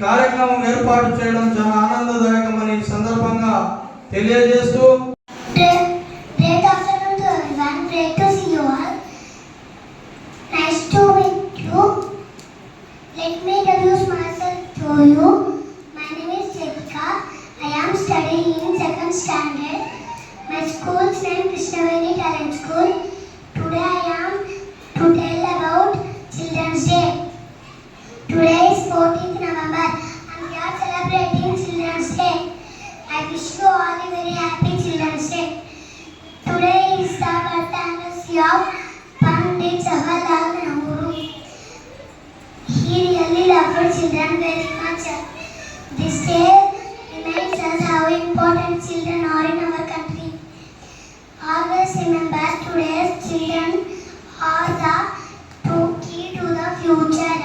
కార్యక్రమం ఏర్పాటు చేయడం చాలా ఆనందదాయకమని సందర్భంగా తెలియజేస్తూ you Let me introduce myself to you. My name is Jessica. I am studying in second standard. My school's name Krishnaveni Talent School. Children very much. This day reminds us how important children are in our country. Always remember today's children are the two key to the future.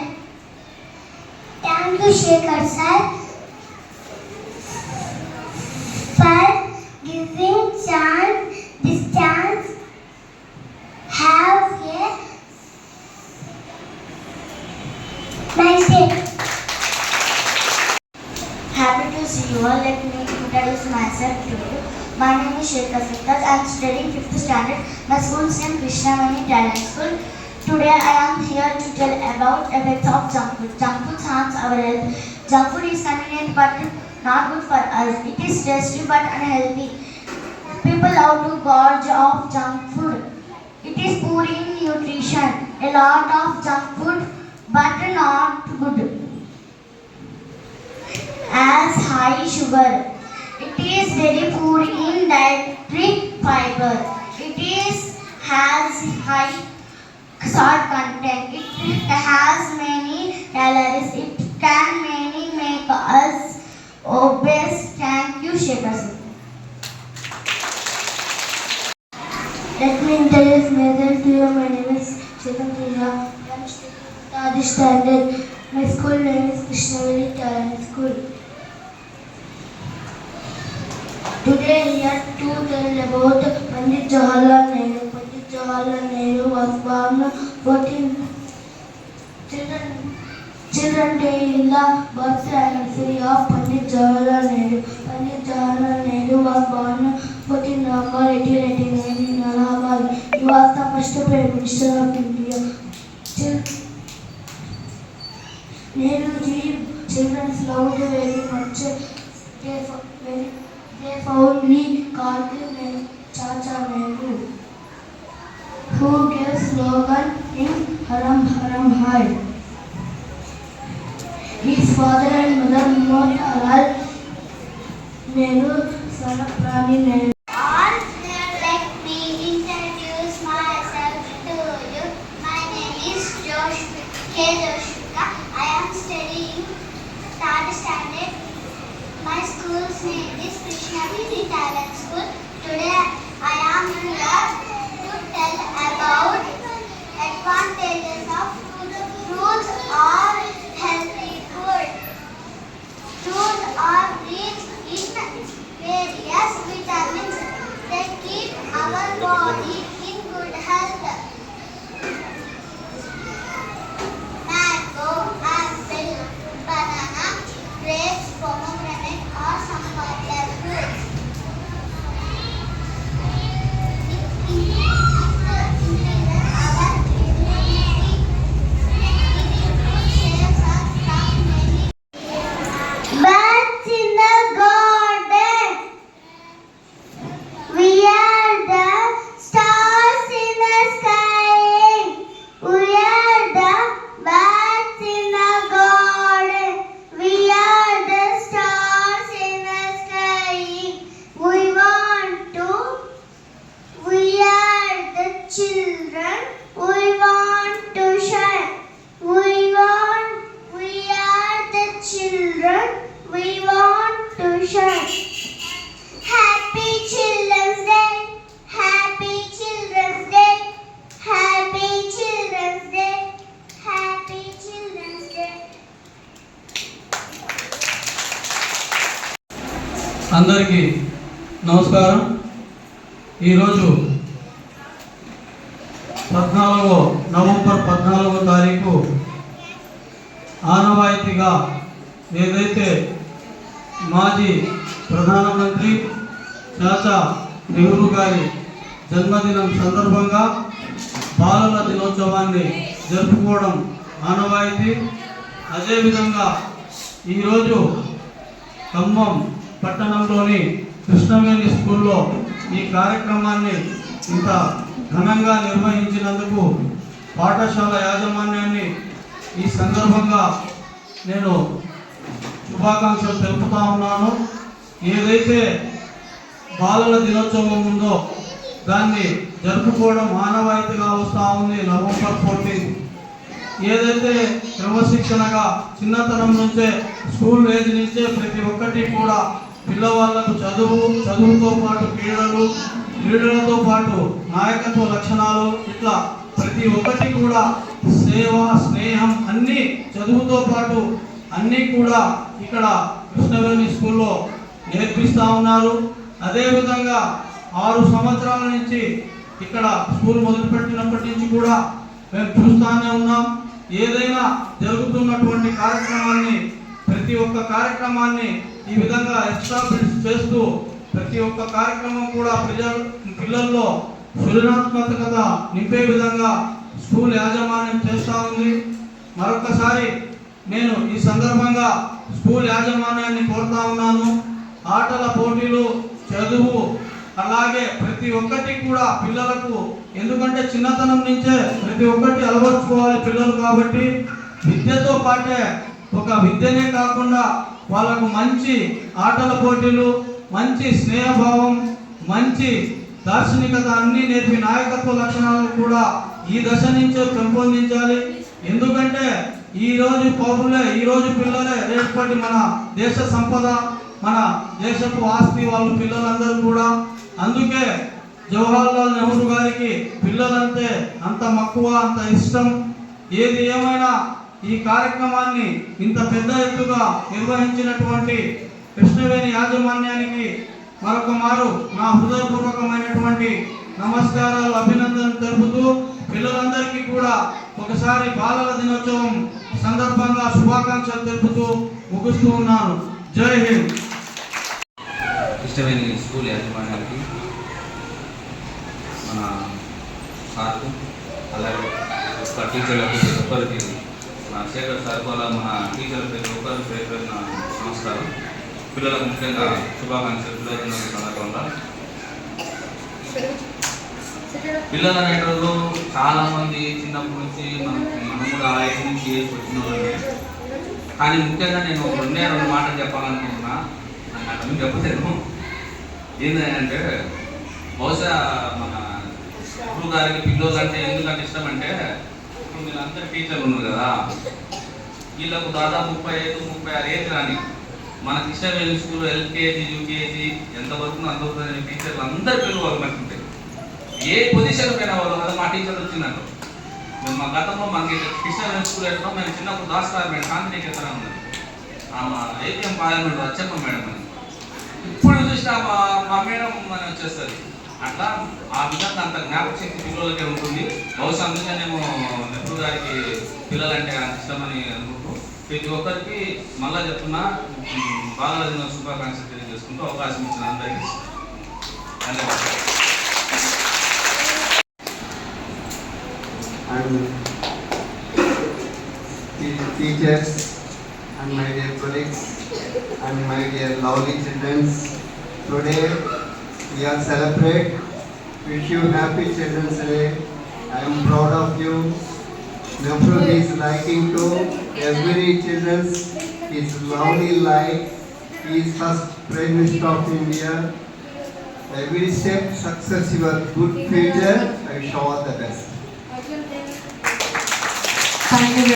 Thank you, Shekhar sir. for giving chance My name is Shekhar Sittas. I am studying 5th standard. My school's name Krishnamani Talent School. Today I am here to tell about effects of junk food. Junk food harms our health. Junk food is convenient but not good for us. It is tasty but unhealthy. People love to gorge of junk food. It is poor in nutrition. A lot of junk food but not good as high sugar. It is very poor in dietary fiber. It is has high salt content. It has many calories. It can many make us obese. Thank you, Shekhar. Let me introduce myself to you. My name is Shekhar Priya. I am studying standard. My school name is Krishnavali Talent School. Today here to tell about Pandit Jawaharlal Nehru. Pandit Jawaharlal Nehru was born 14 children. Children Day in the birth anniversary of Pandit Jawaharlal Nehru. Pandit Jawaharlal Nehru was born 14 November 1889 in Allahabad. He was the first Prime Minister of India. Nehruji children loved very much. They, very, ये fondly Kargil में Chacha Nehru who gave slogan in Haram Haram Hai. His father and mother Motilal Nehru, son of Rani Nehru. I am studying third standard. My school's name Today I am here to tell about advantages of fruits healthy food. Fruits are rich in various vitamins that keep our body అందరికీ నమస్కారం. ఈరోజు పద్నాలుగో November పద్నాలుగో తారీఖు ఆనవాయితీగా ఏదైతే మాజీ ప్రధానమంత్రి చాచా నెహ్రూ గారి జన్మదినం సందర్భంగా బాలల దినోత్సవాన్ని జరుపుకోవడం ఆనవాయితీ. అదేవిధంగా ఈరోజు ఖమ్మం పట్టణంలోని కృష్ణవేణి స్కూల్లో ఈ కార్యక్రమాన్ని ఇంత ఘనంగా నిర్వహించినందుకు పాఠశాల యాజమాన్యాన్ని ఈ సందర్భంగా నేను శుభాకాంక్షలు తెలుపుతా ఉన్నాను. ఏదైతే బాలల దినోత్సవం ఉందో దాన్ని జరుపుకోవడం మానవాయితీగా వస్తూ ఉంది నవంబర్ ఫోర్టీన్. ఏదైతే క్రమశిక్షణగా చిన్నతనం నుంచే స్కూల్ ఏజ్ నుంచే ప్రతి ఒక్కటి కూడా పిల్లవాళ్ళకు చదువు చదువుతో పాటు క్రీడలు క్రీడలతో పాటు నాయకత్వ లక్షణాలు ఇట్లా ప్రతి ఒక్కటి కూడా సేవ స్నేహం అన్నీ చదువుతో పాటు అన్నీ కూడా ఇక్కడ కృష్ణవేణి స్కూల్లో నేర్పిస్తూ ఉన్నారు. అదేవిధంగా ఆరు సంవత్సరాల నుంచి ఇక్కడ స్కూల్ మొదలుపెట్టినప్పటి నుంచి కూడా మేము చూస్తూనే ఉన్నాం. ఏదైనా జరుగుతున్నటువంటి కార్యక్రమాన్ని ప్రతి ఒక్క కార్యక్రమాన్ని ఈ విధంగా ఎస్టాబ్లిష్ చేస్తూ ప్రతి ఒక్క కార్యక్రమం కూడా ప్రజల పిల్లల్లో సృజనాత్మకత నింపే విధంగా స్కూల్ యాజమాన్యం చేస్తూ ఉంది. మరొకసారి నేను ఈ సందర్భంగా స్కూల్ యాజమాన్యాన్ని కోరుతా ఉన్నాను. ఆటల పోటీలు చదువు అలాగే ప్రతి ఒక్కటి కూడా పిల్లలకు ఎందుకంటే చిన్నతనం నుంచే ప్రతి ఒక్కటి అలవర్చుకోవాలి పిల్లలు కాబట్టి విద్యతో పాటే ఒక విద్యనే కాకుండా వాళ్ళకు మంచి ఆటల పోటీలు మంచి స్నేహభావం మంచి దార్శనికత అన్ని నేర్పి నాయకత్వ లక్షణాలను కూడా ఈ దశ నుంచే పెంపొందించాలి. ఎందుకంటే ఈరోజు పౌరులే ఈ రోజు పిల్లలే రేపటి మన దేశ సంపద మన దేశపు ఆస్తి వాళ్ళు పిల్లలందరూ కూడా. అందుకే జవహర్లాల్ నెహ్రూ గారికి పిల్లలంటే అంత మక్కువ అంత ఇష్టం. ఏది ఏమైనా ఈ కార్యక్రమాన్ని ఇంత పెద్ద ఎత్తుగా నిర్వహించినటువంటి కృష్ణవేణి యాజమాన్యానికి మరొక మారు నా హృదయపూర్వకమైనటువంటి నమస్కారాలు అభినందనలు తెలుపుతూ పిల్లలందరికీ కూడా ఒకసారి బాలల దినోత్సవం సందర్భంగా శుభాకాంక్షలు తెలుపుతూ ముగిస్తూ ఉన్నాను. జై హింద్. కృష్ణవేణి స్కూల్ యాజమాన్యానికి మన సార్కు అలాగే ఒక టీచర్లకు ప్రతి శేఖర్ సార్ వల్ల మన టీచర్ల ప్రతి ఒక్కరు పేరు పేరున నమస్కారం. పిల్లలకు ముఖ్యంగా శుభాకాంక్షలు. పిల్లల దినోత్సవం సందర్భంగా పిల్లలు అనేటోళ్ళు చాలా చిన్నప్పటి నుంచి మనం మనం కూడా ఆ ఏజ్ నుంచి ఏజ్ వచ్చిన వాళ్ళమే. కానీ ముఖ్యంగా నేను రెండే రెండు మాటలు చెప్పాలనుకుంటున్నా. నాకు అర్థం చెప్పలేను. ఏంటంటే బహుశా మన గురువు గారికి పిల్లలు అంటే ఎందుకంటే ఇష్టం అంటే ఇప్పుడు అందరు టీచర్లు ఉన్నారు కదా. వీళ్ళకు దాదాపు ముప్పై ఐదు ముప్పై ఆరు ఏజ్ రాని మనకి ఇష్టమైన స్కూల్ ఎల్కేజీ యూకేజీ ఎంతవరకు అంతవరకు టీచర్లు అందరు పిల్లలు వాళ్ళు ఏ పొజిషన్ పైన వాళ్ళు కదా మా టీచర్లు వచ్చిందంటారు మేము మా గతంలో మనకి క్రిస్టియన్ స్కూల్ ఎట్లా మేము చిన్నప్పుడు దాస్తారు మేడం శాంతినికేతన ఉన్నది ఆమె ఏపీఎం పార్లమెంట్ అచ్చమ్మ మేడం. ఇప్పుడు చూసినా మా మా మేడం మన వచ్చేస్తుంది. అట్లా ఆ విధంగా అంత జ్ఞాపక శక్తి పిల్లలకే ఉంటుంది బహుశా అందుకనేమో నెహ్రూ గారికి పిల్లలంటే అంత ఇష్టమని అనుకుంటూ ప్రతి ఒక్కరికి మళ్ళా చెప్తున్నా బాలల దిన శుభాకాంక్షలు తెలియజేసుకుంటూ అవకాశం ఇచ్చిన అందరికీ ధన్యవాదాలు and te- teachers and my dear colleagues and my dear lovely children. Today we are celebrate. Wish you happy Children's Day. I am proud of you. Nehru is liking to every children's is lovely life. he is first Prime Minister of India. Every step success your good future. I wish all the best. Thank you.